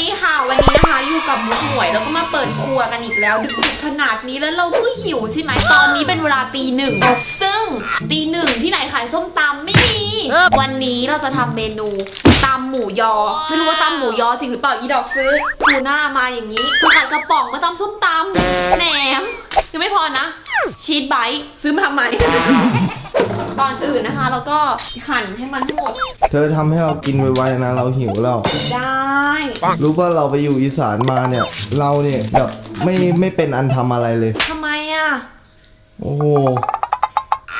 ดีค่ะวันนี้นะคะอยู่กับมุกหมวยแล้วก็มาเปิดครัวกันอีกแล้ว ดึกๆขนาดนี้แล้วเราก็หิวใช่ไหมตอนนี้เป็นเวลาตีหนึ่งซึ่งตีหนึ่งที่ไหนขายส้มตำไม่มี วันนี้เราจะทำเมนูตำหมูยอไม่รู้ว่าตำหมูยอจริงหรือเปล่าอีดอกซื้อทูน่ามาอย่างนี้ผัดกระป๋องมาตำส้มตำแหนมยังไม่พอนะ ชีสไบต์ซื้อมาทำไมก่อนอื่นนะคะเราก็หั่นให้มันให้งหมด เธอทำให้เรากินไวๆนะ เราหิวแล้ว ได้ รู้ว่าเราไปอยู่อีสานมาเนี่ย เราเนี่ยแบบไม่ไม่เป็นอันทำอะไรเลย ทำไมอะโอ้โห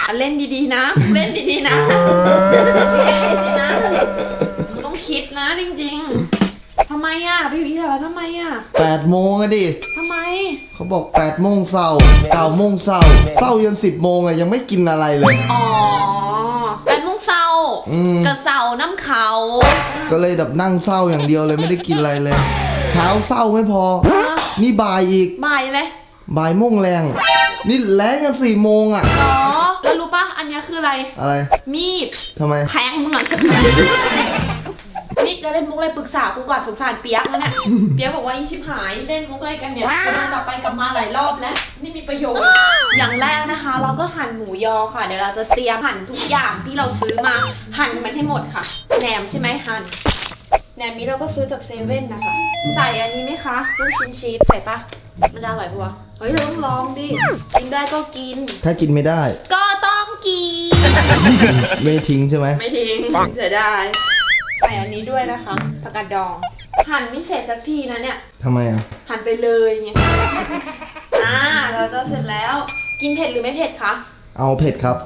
อะเล่นดีๆนะ เล่นดีๆนะเล่นดีๆนะต้องคิดนะจริงๆทำไมอะพี่อยู่ที่ไหนแล้วทำไมอะแปดโมงอะดิ ทำไม เขาบอกแปดโมงเศร้าเก้าโมงเศร้าเศร้ายันสิบโมงอะยังไม่กินอะไรเลย อ๋อแปดโมงเช้า อืม กระเสาน้ำเขาก็เลยแบบนั่งเศร้าอย่างเดียวเลยไม่ได้กินอะไรเลย เช้าเศร้าไม่พอ นี่บ่ายอีกบ่ายเลยบ่ายโมงแรง นี่แรงกันสี่โมงอะอ๋อแล้วรู้ปะอันเนี้ยคืออะไร อะไรมีดทำไม แทงมึงอะนี่จะเล่นมุกอะไรปรึกษากูก่อนสงสารเปียกแล้วเนี่ย เปียกบอกว่าอีชิบหายเล่นมุกอะไรกันเนี่ยเดินกลับไปกลับมาหลายรอบแล้วไม่มีประโยชน์ อย่างแรกนะคะ เราก็หั่นหมูยอค่ะ เดี๋ยวเราจะเตรียมหั่นทุกอย่างที่เราซื้อมาหั่นมันให้หมดค่ะ แหนมใช่ไหมหั่นแหนมนี้เราก็ซื้อจากเซเว่นนะคะ ใส่อันนี้ไหมคะลูกชิ้นชีสใส่ปะมันจะอร่อยปะวะเฮ้ยเราต้องลองดิ กินได้ก็กิน ถ้ากินไม่ได้ ก็ต้องกิน ไม่ทิ้งใช่ไหมไม่ทิ้งเสียดายใส่อันนี้ด้วยนะคะผักกาดดอง หั่นไม่เสร็จสักทีนะเนี่ยทำไมอะหั่นไปเลยไงอ่าเราจะเสร็จแล้ว กินเผ็ดหรือไม่เผ็ดคะเอาเผ็ดครับ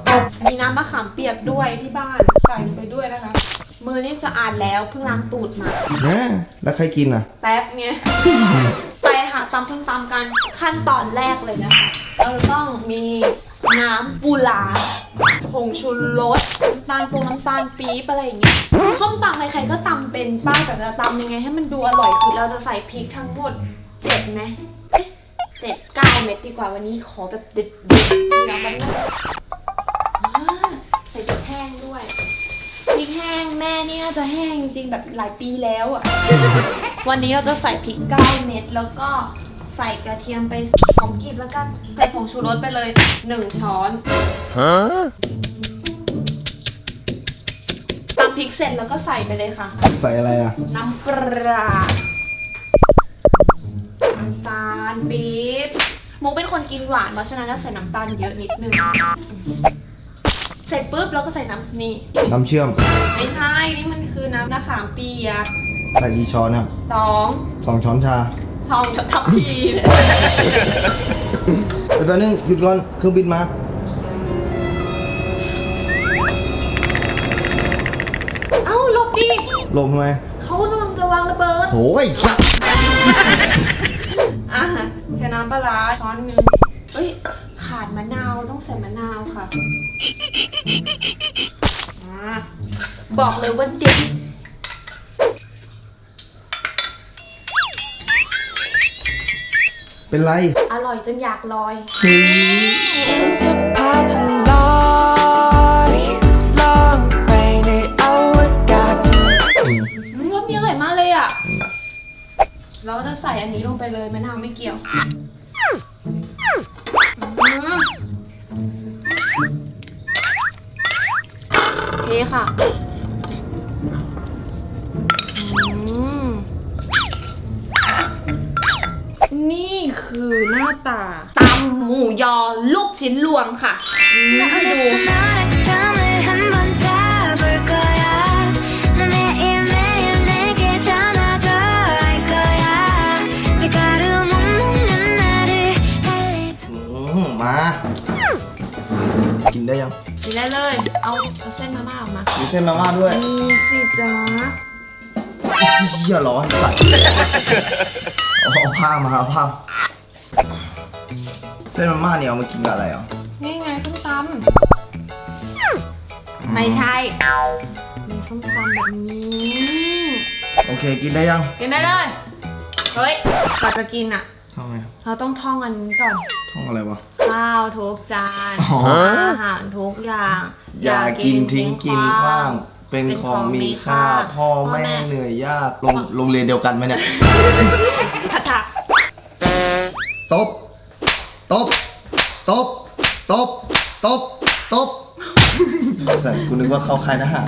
มีน้ำมะขามเปียกด้วยที่บ้านใส่ลงไปด้วยนะคะ มือนี่สะอาดแล้วเพิ่งล้างตูดมานะแล้วใครกินอะ แป๊บไงไปหาตำส้มตำกันขั้นตอนแรกเลยนะคะเราจะต้องมีน้ำปูหลาผงชูรสน้ำตาลปรุงน้ำตาลปี๊บอะไรอย่างเงี้ยคือส้มตำใครๆก็ตำเป็นป้าแต่จะตำยังไงให้มันดูอร่อยคือเราจะใส่พริกทั้งหมดเจ็ดไหม เอ๊ะเจ็ดเก้าเม็ดดีกว่าวันนี้ขอแบบเด็ดๆเดี๋ยวมันนะอ่าใส่พริกแห้งด้วยพริกแห้งแม่นี่น่าจะแห้งจริงๆแบบหลายปีแล้วอะ วันนี้เราจะใส่พริก9เม็ดแล้วก็ใส่กระเทียมไปสองกีบแล้วกันใส่ผงชูรสไปเลย1ช้อนตำพริกเสร็จแล้วก็ใส่ไปเลยค่ะ ใส่อะไรอะ น้ำปลา มุกเป็นคนกินหวานเพราะฉะนั้นจะใส่น้ำตาลเยอะนิดนึง เสร็จปุ๊บเราก็ใส่น้ำนี่ น้ำเชื่อมไม่ใช่ นี่มันคือน้ำมะขามเปียกใส่กี่ช้อนครับสองสองช้อนชาสองช็อตทับพีเลยไปแป๊บนึงหยุดก่อนเครื่องบินมา เอ้าหลบดิลงทำไมเขากำลังจะวางระเบิด โถ่ไอ้สัตว์อะ แค่น้ำปลาร้าช้อนหนึงเอ้ย ขาดมะนาวต้องใส่มะนาวค่ะอะบอกเลยว่าเด็ดเป็นไร อร่อยจนอยากลอย จะพาเธอ เราจะใส่อันนี้ลงไปเลยมะนาวไม่เกี่ยวเทค่ะอืมนี่คือหน้าตาตำหมูยอลูกชิ้นรวมค่ะอืมให้ดู ได้ยัง กินได้เลย เอาเอาเส้นมาม่าออกมามีเส้นมาม่าด้วยมีสิจ้าเหี้ยร้อนสัตว์เอาเอาผ้ามาเอาผ้าเส้นมาม่าเนี่ยเอามากินกับอะไรอะนี่ไงส้มตำไม่ใช่มีส้มตำแบบนี้โอเคกินได้ยังกินได้เลย เฮ้ยก่อนจะกินอะทำไมเราต้องท่องอันนี้ก่อน ท้องอะไรวะ ข้าวทุกจานอ๋อ อาหารทุกอย่าง อย่ากินทิ้งกินขว้างไปเป็นของมีค่า พ่อแม่เหนื่อยยากโรงโรงเรียนเดียวกันไหมเนี่ยชัดชัดตบ ตบ ตบ ตบ ตบ ตบใส่กูนึกว่าเข้าค่ายทหาร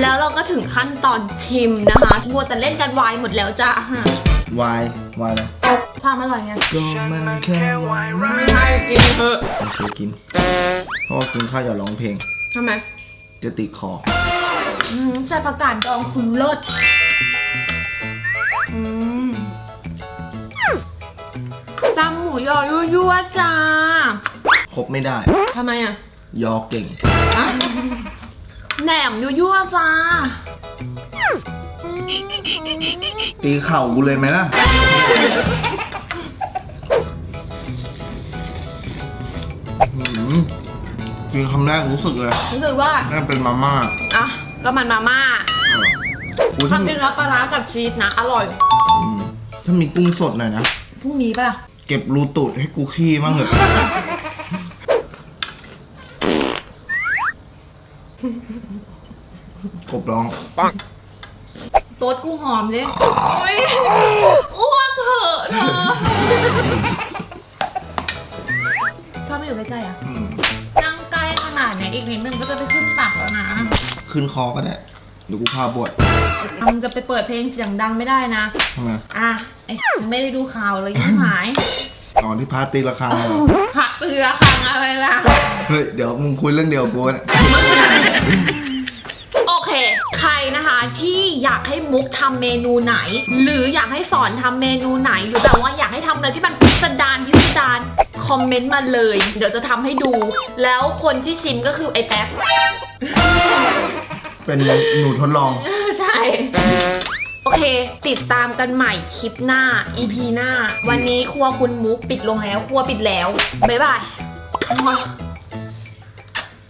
แล้วเราก็ถึงขั้นตอนชิมนะคะมัวแต่เล่นกันวายหมดแล้วจ้ะวายวายอะไร ความอร่อยไงก็มันแค่วายใช่กินเถอะโอเคกิน เพราะว่ากินข้าวอย่าร้องเพลง ทำไมจะติดคออืมใส่ผักกาดดองคุณเลิศอืมจำหมูยอยั่วๆจ้าครบไม่ได้ ทำไมอะยอเก่ง แหนมยั่วๆจ้าตีเข่ากูเลยไหมล่ะ กินคำแรกรู้สึกเลยรู้สึกว่านั่นเป็นมาม่าอะก็มันมาม่ากูคถ้าวามจริงแล้วปลาร้ากับชีสนะ อร่อย อืมถ้ามีกุ้งสดหน่อยนะ พรุ่งนี้ป่ะล่ะเก็บรูตูดให้กูขี้มั่งเหอะ กบร้องโต๊ดกูหอมเลยอุ๊ยอ้วกเถอะเธอชอบไม่อยู่ใกล้ๆอะ อืม อีกนิดนึงก็จะไปขึ้นปากแล้วนะขึ้นคอก็ได้เดี๋ยวกูพาบวชมันจะไปเปิดเพลงเสียงดังไม่ได้นะทำไมอะไอ้ไม่ได้ดูข่าวเลยยิ่งหายตอนที่พาตีละครั้งเลยเหรอผักเรือคังอะไรล่ะ เฮ้ย เดี๋ยวมึงคุยเรื่องเดียวกูเนี่ยโอเค ใครนะคะที่อยากให้มุกทำเมนูไหน หรืออยากให้สอนทำเมนูไหน หรือแบบว่าอยากให้ทำอะไรที่มันพิสดารพิสดาร คอมเมนต์มาเลย เดี๋ยวจะทำให้ดู แล้วคนที่ชิมก็คือไอ้แป๊บ เป็นหนูทดลอง ใช่ โอเค ติดตามกันใหม่คลิปหน้า EP หน้า วันนี้ครัวคุณมุกปิดลงแล้ว ครัวปิดแล้ว บ๊ายบาย